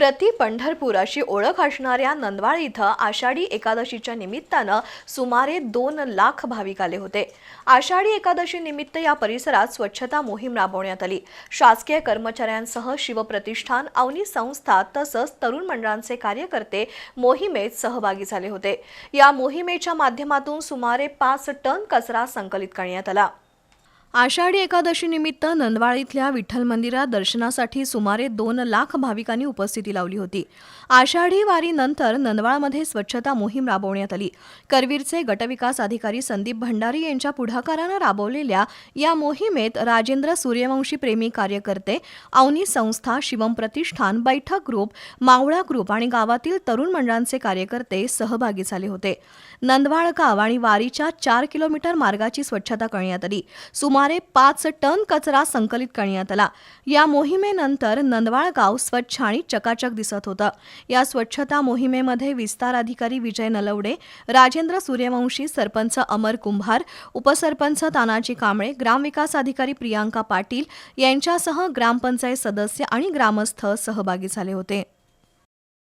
प्रति पंढरपूर अशी ओळख असणाऱ्या नंदवाळ इथं आषाढी एकादशीच्या निमित्तानं सुमारे दोन लाख भाविक आले होते. आषाढी एकादशी निमित्त या परिसरात स्वच्छता मोहीम राबवण्यात आली. शासकीय कर्मचाऱ्यांसह शिवप्रतिष्ठान अवनी संस्था तसंच तरुण मंडळांचे कार्यकर्ते मोहिमेत सहभागी झाले होते. या मोहिमेच्या माध्यमातून सुमारे पाच टन कचरा संकलित करण्यात आला. आषाढी एकादशी निमित्त नंदवाळ इथल्या विठ्ठल मंदिरात दर्शनासाठी सुमारे दोन लाख भाविकांनी उपस्थिती लावली होती. आषाढी वारीनंतर नंदवाळमध्ये स्वच्छता मोहीम राबवण्यात आली. करवीरचे गटविकास अधिकारी संदीप भंडारी यांच्या पुढाकारानं राबवलेल्या या मोहिमेत राजेंद्र सूर्यवंशी प्रेमी कार्यकर्ते अवनी संस्था शिवम प्रतिष्ठान बैठक ग्रुप मावळा ग्रुप आणि गावातील तरुण मंडळांचे कार्यकर्ते सहभागी झाले होते. नंदवाळ गाव आणि वारीच्या चार किलोमीटर मार्गाची स्वच्छता करण्यात आली. सुमारे पाच टन कचरा संकलित करण्यात आला. या मोहिमेनंतर नंदवाळ गाव स्वच्छ आणि चकाचक दिसत होतं. या स्वच्छता मोहिमेमध्ये विस्तार अधिकारी विजय नलवडे राजेंद्र सूर्यवंशी सरपंच अमर कुंभार उपसरपंच तानाजी कांबळे ग्रामविकास अधिकारी प्रियांका पाटील यांच्यासह ग्रामपंचायत सदस्य आणि ग्रामस्थ सहभागी झाले होते.